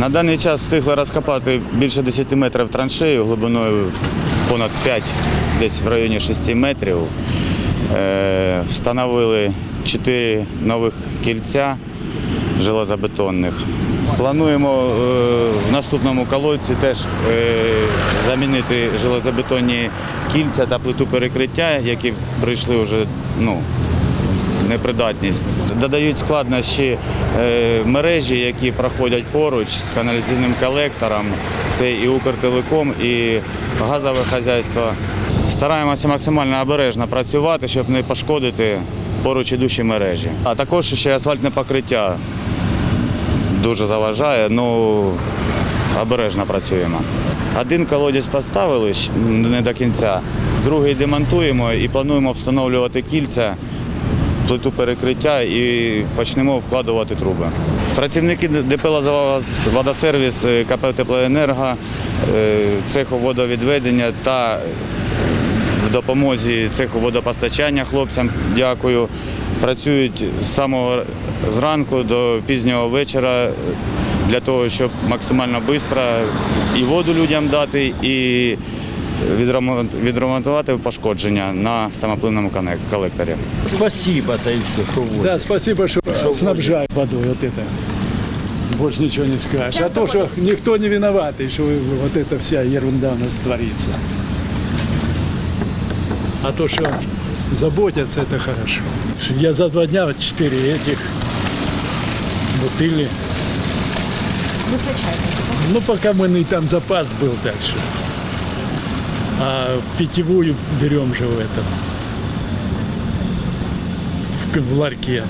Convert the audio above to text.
На даний час встигли розкопати більше 10 метрів траншею глибиною понад 5, десь в районі 6 метрів. Е, Встановили 4 нових кільця железобетонних. Плануємо е, в наступному колодці теж е, замінити железобетонні кільця та плиту перекриття, які прийшли вже ну, непридатність. Додають складнощі е, мережі, які проходять поруч з каналізаційним колектором. Це і Укртелеком, і газове хазяйство. Стараємося максимально обережно працювати, щоб не пошкодити поруч ідучі мережі. А також ще асфальтне покриття дуже заважає, ну обережно працюємо. Один колодязь поставили не до кінця, другий демонтуємо і плануємо встановлювати кільця, плиту перекриття і почнемо вкладувати труби. Працівники ДП «Лозова водосервіс е, КП Теплоенерго, е, цеху водовідведення та в допомозі цеху водопостачання хлопцям дякую. Працюють з самого зранку до пізнього вечора для того, щоб максимально швидко і воду людям дати, і відремонтувати пошкодження на самопливному конек- колекторі. Спасибо, та й все, що ви. Да, спасибо, что снабжают водой вот это. Больше ничего не скажешь. А то, что никто не виноват, и что вот эта вся ерунда у нас творится. А то, что заботятся, это хорошо. Я за два дня вот четыре этих бутыли. Ну, пока мы не там запас был дальше. А питьевую берем же в этом. В, в ларьке.